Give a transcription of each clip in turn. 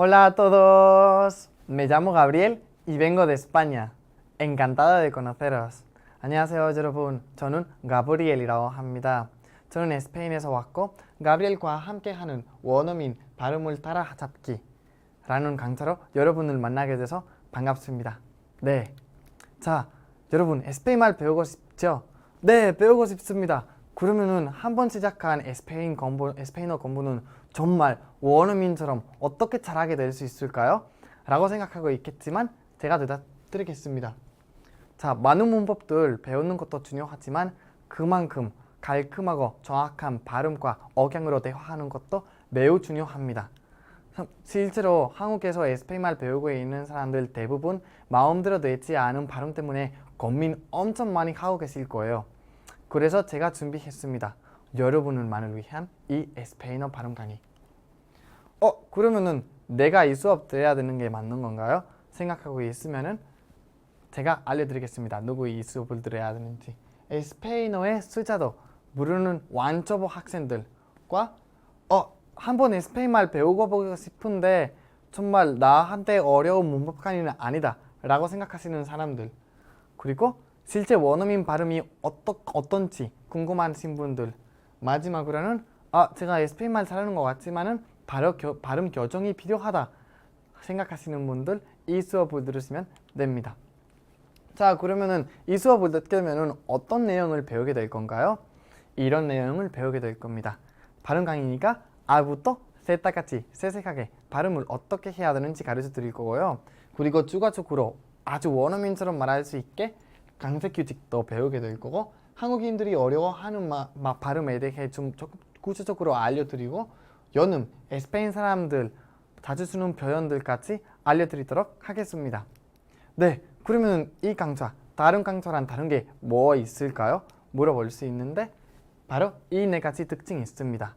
Hola a todos. Me llamo Gabriel y vengo de España. Encantado de conoceros. 안녕하세요, 여러분. 저는 가브리엘이라고 합니다. 저는 스페인에서 왔고 가브리엘과 함께하는 원어민 발음을 따라잡기 라는 강좌로 여러분을 만나게 돼서 반갑습니다. 네. 자, 여러분 스페인 말 배우고 싶죠? 네, 배우고 싶습니다. 그러면은 한 번 시작한 스페인 공부, 스페인어 공부는 정말 원어민처럼 어떻게 잘하게 될 수 있을까요? 라고 생각하고 있겠지만 제가 대답 드리겠습니다. 자, 많은 문법들 배우는 것도 중요하지만 그만큼 깔끔하고 정확한 발음과 억양으로 대화하는 것도 매우 중요합니다. 실제로 한국에서 스페인말 배우고 있는 사람들 대부분 마음대로 되지 않은 발음 때문에 고민 엄청 많이 하고 계실 거예요. 그래서 제가 준비했습니다. 여러분을 만을 위한 이 스페인어 발음 강의. 어, 그러면은 내가 이 수업 들어야 되는 게 맞는 건가요? 생각하고 있으면은 제가 알려드리겠습니다. 누구 이 수업을 들어야 되는지. 스페인어의 수자도 모르는 완초보 학생들과 어, 한번 스페인말 배우고 보고 싶은데 정말 나한테 어려운 문법 강의는 아니다 라고 생각하시는 사람들 그리고 실제 원어민 발음이 어떠, 어떤지 궁금하신 분들 마지막으로는 아 제가 스페인말 잘하는 것 같지만은 발음, 겨, 발음 교정이 필요하다 생각하시는 분들 이 수업을 들으시면 됩니다. 자 그러면은 이 수업을 듣게 되면은 어떤 내용을 배우게 될 건가요? 이런 내용을 배우게 될 겁니다. 발음 강의니까 아부터 세타같이 세색하게 발음을 어떻게 해야 되는지 가르쳐 드릴 거고요. 그리고 추가적으로 아주 원어민처럼 말할 수 있게 강세 규칙도 배우게 될 거고 한국인들이 어려워하는 마, 마, 발음에 대해 좀 구체적으로 알려드리고 연음, 스페인 사람들 자주 쓰는 표현들까지 알려드리도록 하겠습니다. 네, 그러면 이 강좌 다른 강좌랑 다른 게 뭐 있을까요? 물어볼 수 있는데 바로 이 네 가지 특징이 있습니다.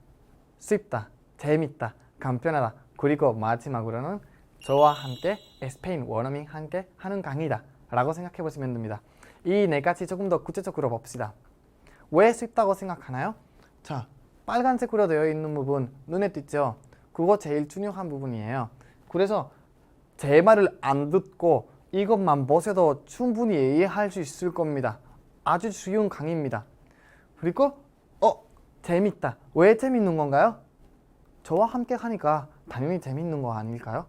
쉽다, 재밌다, 간편하다, 그리고 마지막으로는 저와 함께 스페인 원어민 함께 하는 강의다 라고 생각해 보시면 됩니다. 이 네 가지 조금 더 구체적으로 봅시다. 왜 쉽다고 생각하나요? 자, 빨간색으로 되어 있는 부분 눈에 띄죠? 그거 제일 중요한 부분이에요. 그래서 제 말을 안 듣고 이것만 보셔도 충분히 이해할 수 있을 겁니다. 아주 쉬운 강의입니다. 그리고 어 재밌다. 왜 재밌는 건가요? 저와 함께 하니까 당연히 재밌는 거 아닐까요?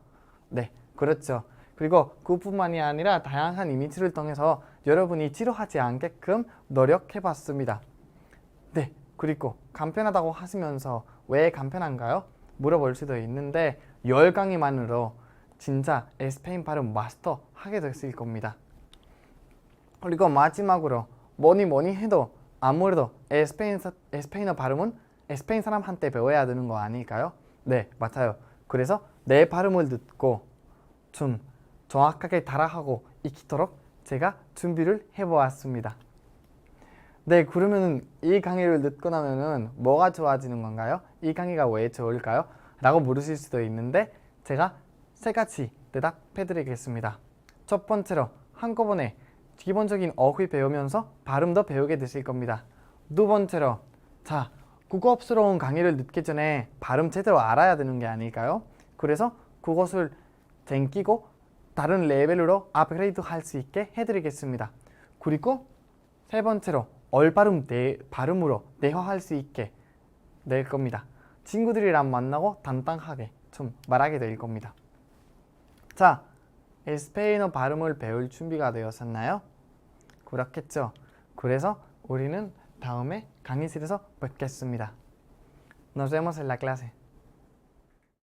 네, 그렇죠. 그리고 그뿐만이 아니라 다양한 이미지를 통해서 여러분이 지루하지 않게끔 노력해 봤습니다. 네, 그리고 간편하다고 하시면서 왜 간편한가요? 물어볼 수도 있는데 열 강의만으로 진짜 스페인 발음 마스터 하게 되실 겁니다. 그리고 마지막으로 뭐니 뭐니 해도 아무래도 스페인 스페인어 발음은 스페인 사람한테 배워야 되는 거 아닐까요? 네, 맞아요. 그래서 내 발음을 듣고 좀 정확하게 따라하고 익히도록 제가 준비를 해보았습니다. 네, 그러면은 이 강의를 듣고 나면은 뭐가 좋아지는 건가요? 이 강의가 왜 좋을까요? 라고 물으실 수도 있는데 제가 세 가지 대답해 드리겠습니다. 첫 번째로 한꺼번에 기본적인 어휘 배우면서 발음도 배우게 되실 겁니다. 두 번째로 자 국어스러운 강의를 듣기 전에 발음 제대로 알아야 되는 게 아닐까요? 그래서 그것을 쟁기고 다른 레벨로 업그레이드 할 수 있게 해드리겠습니다. 그리고 세 번째로 올바름 내 발음으로 대화할 수 있게 낼 겁니다. 친구들이랑 만나고 단단하게 좀 말하게 될 겁니다. 자, 스페인어 발음을 배울 준비가 되었었나요? 그렇겠죠. 그래서 우리는 다음에 강의실에서 뵙겠습니다. Nos vemos en la clase.